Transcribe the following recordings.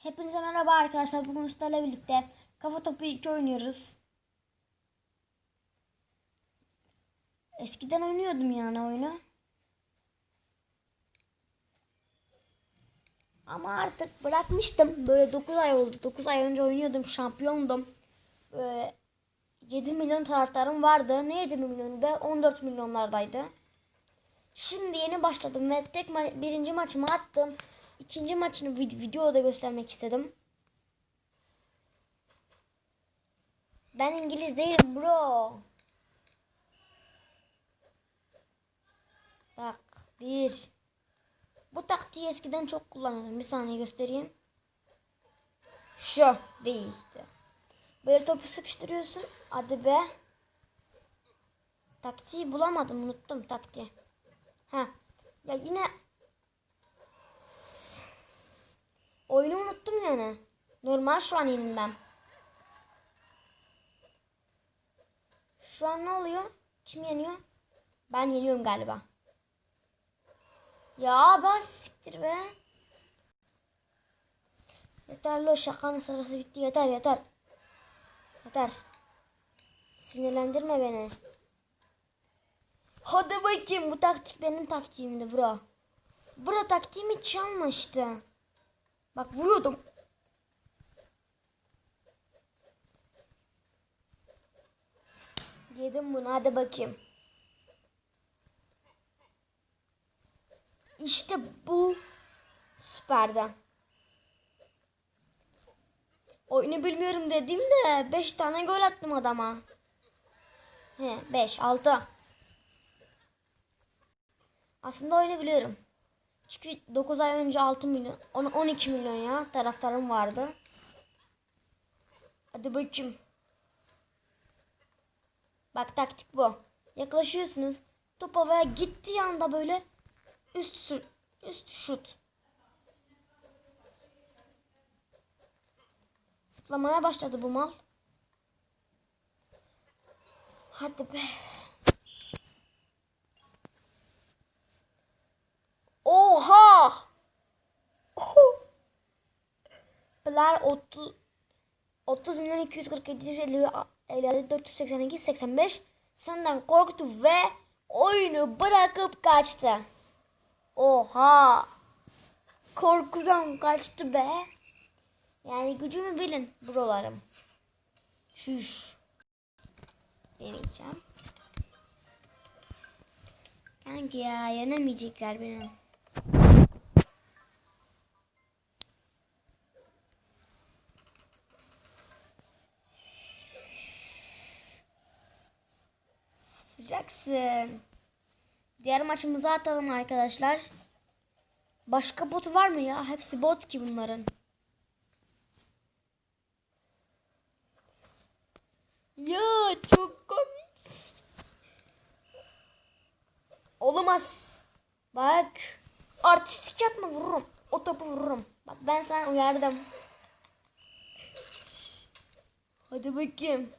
Hepinize merhaba arkadaşlar. Bugün sizlerle birlikte Kafa Topu 2 oynuyoruz. Eskiden oynuyordum yani oyunu. Ama artık bırakmıştım. Böyle 9 ay oldu. 9 ay önce oynuyordum. Şampiyondum. Böyle 7 milyon taraftarım vardı. Ne 7 milyonu be? 14 milyonlardaydı. Şimdi yeni başladım ve tek ma- birinci maçımı attım. İkinci maçını vid- videoda göstermek istedim. Ben İngiliz değilim bro. Bak bir. Bu taktiği eskiden çok kullanıyordum. Bir saniye göstereyim. Şu değildi. Böyle topu sıkıştırıyorsun. Hadi be. Taktiği bulamadım. Unuttum taktiği. Ha. Ya yine oyunu unuttum yani. Normal şu an yenilmem. Şu an ne oluyor? Kim yeniyor? Ben yeniyorum galiba. Ya bas siktir be. Yeter lo şakanın sırası bitti yeter yeter. Yeter. Sinirlendirme beni. Hadi bakayım bu taktik benim taktiğimdi bro. Bro taktiğimi işte. Bak vuruyordum. Yedim bunu hadi bakayım. İşte bu süperdi. Oyunu bilmiyorum dediğimde 5 tane gol attım adama. He 5 6. Aslında oyunu biliyorum. Çünkü 9 ay önce 6 milyon, on- 12 milyon ya taraftarım vardı. Hadi bakayım. Bak taktik bu. Yaklaşıyorsunuz. Top havaya gittiği anda böyle üst üst şut. Zıplamaya başladı bu mal. Hadi be. Oha! Oho! Player 30 30 milyon 247 50 482 85 senden korktu ve oyunu bırakıp kaçtı. Oha! Korkudan kaçtı be. Yani gücümü bilin brolarım. Şuş. Deneyeceğim. Kanki ya yenemeyecekler beni. Sıcaksın. Diğer maçımızı atalım arkadaşlar. Başka bot var mı ya? Hepsi bot ki bunların. Ya çok komik. Olamaz. Bak. Artistik yapma vururum. O topu vururum. Bak ben sana uyardım. Hadi bakayım.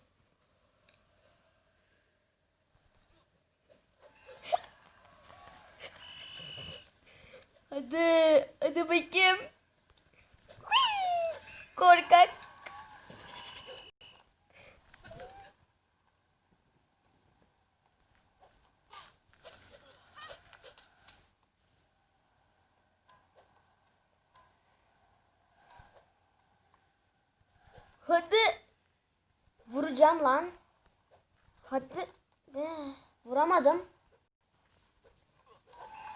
Hadi. Hadi bakayım. Korkak. Hadi. Vuracağım lan. Hadi. Vuramadım.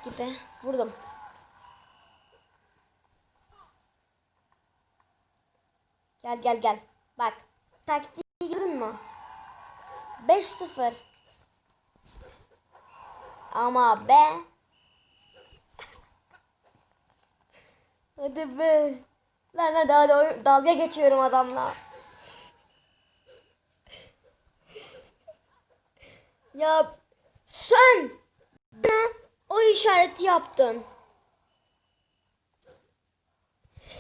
Gibi. Vurdum. Gel gel gel. Bak. Taktiği gördün mü? 5-0. Ama be. Hadi be. Lan hadi hadi dalga geçiyorum adamla. ya sen bana o işareti yaptın.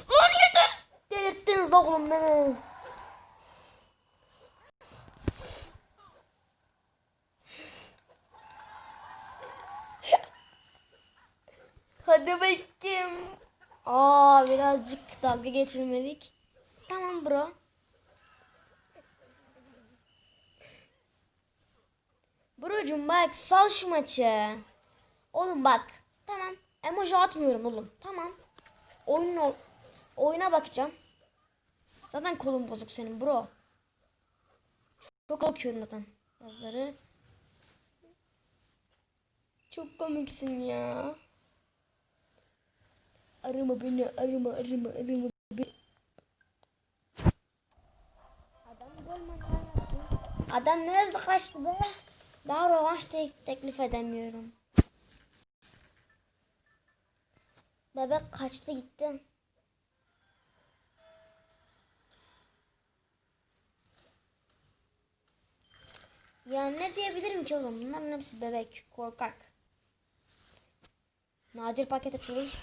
Lan yeter. Delirttiniz oğlum beni. Hadi bakayım. Aa birazcık dalga geçirmelik. Tamam bro. Brocum bak sal şu maçı. Oğlum bak. Tamam. Emoji atmıyorum oğlum. Tamam. Oyun oyuna bakacağım. Zaten kolum bozuk senin bro. Çok okuyorum zaten yazıları. Çok komiksin ya. Arama beni, arama, arama, arama beni. Adam gol. Adam ne hızlı kaçtı be. Daha rövanş te- teklif edemiyorum. Bebek kaçtı gitti. Ya ne diyebilirim ki oğlum? Bunların hepsi bebek, korkak. Nadir paket açılır.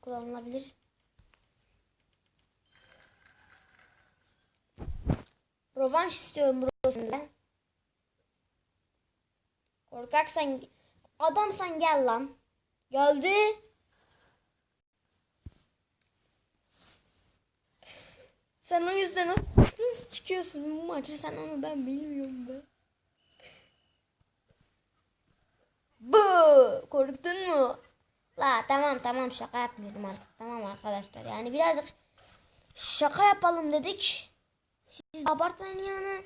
Kullanılabilir. Rovanş istiyorum senden. Korkaksan adamsan gel lan. Geldi. Sen o yüzden nasıl, nasıl çıkıyorsun bu maça sen onu ben bilmiyorum be. Bu korktun mu? La tamam tamam şaka yapmıyorum artık tamam arkadaşlar yani birazcık şaka yapalım dedik. Siz abartmayın yani.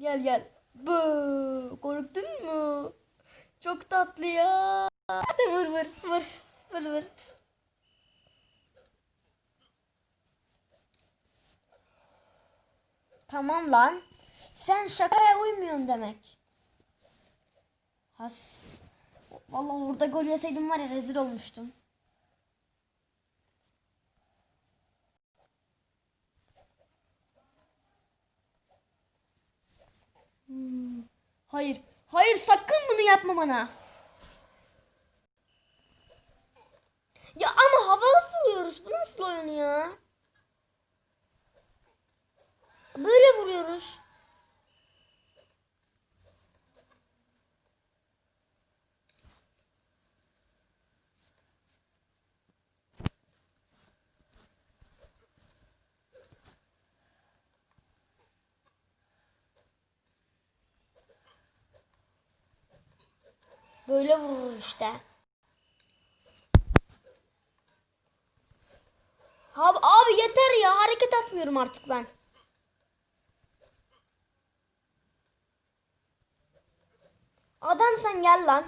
Gel gel. Bu korktun mu? Çok tatlı ya. Hadi vur vur vur vur vur. Tamam lan. Sen şakaya uymuyorsun demek. Has. Vallahi orada gol yeseydim var ya rezil olmuştum. Hmm. Hayır. Hayır sakın bunu yapma bana. Ya ama havalı vuruyoruz. Bu nasıl oyun ya? Vuruyoruz. Böyle vururuz işte. Abi, abi yeter ya hareket atmıyorum artık ben. Adam sen gel lan.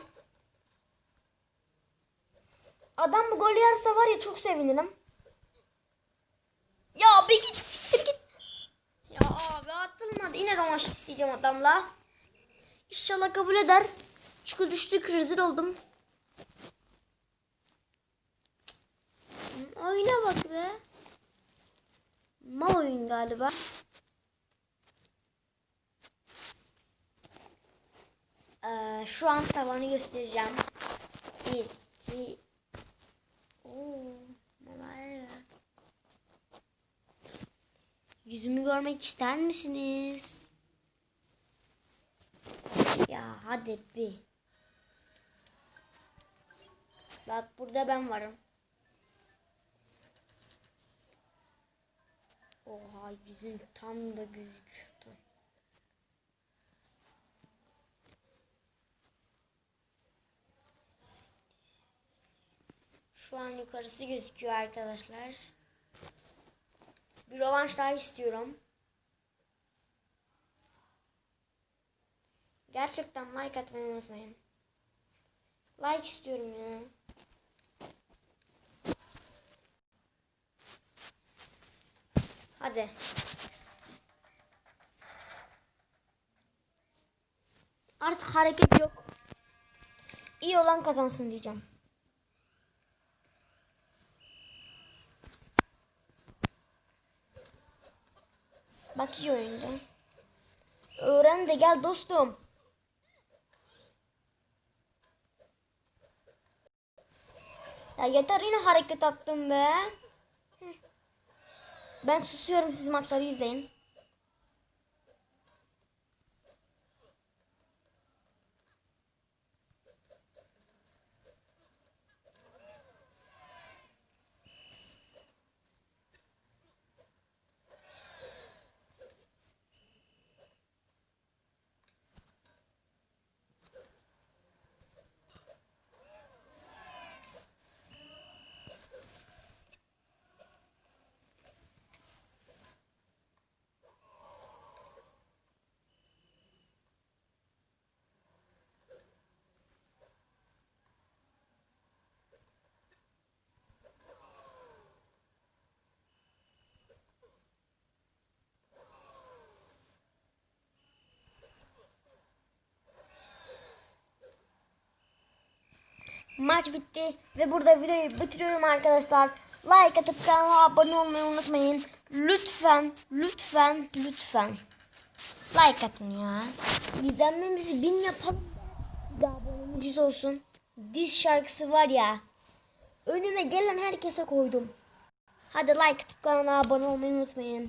Adam bu gol yerse var ya çok sevinirim. Ya bir git siktir git. Ya abi atılmadı. Yine rövanş isteyeceğim adamla. İnşallah kabul eder. Çünkü düştük rezil oldum. Oyuna bak be. Mal oyun galiba. Ee, şu an tavanı göstereceğim. Bir, iki. Oo, ne var ya? Yüzümü görmek ister misiniz? Ya hadi bir. Bak burada ben varım. Oha yüzün tam da gözüküyordu. Şu an yukarısı gözüküyor arkadaşlar. Bir rövanş daha istiyorum. Gerçekten like atmayı unutmayın. Like istiyorum ya. Hadi. Artık hareket yok. İyi olan kazansın diyeceğim. Bak iyi oyundu. Öğren de gel dostum. Ya yeter yine hareket attım be. Ben susuyorum siz maçları izleyin. Maç bitti ve burada videoyu bitiriyorum arkadaşlar. Like atıp kanala abone olmayı unutmayın. Lütfen, lütfen, lütfen. Like atın ya. İzlenmemizi bin yapalım. Abonemiz olsun. Diz şarkısı var ya. Önüme gelen herkese koydum. Hadi like atıp kanala abone olmayı unutmayın.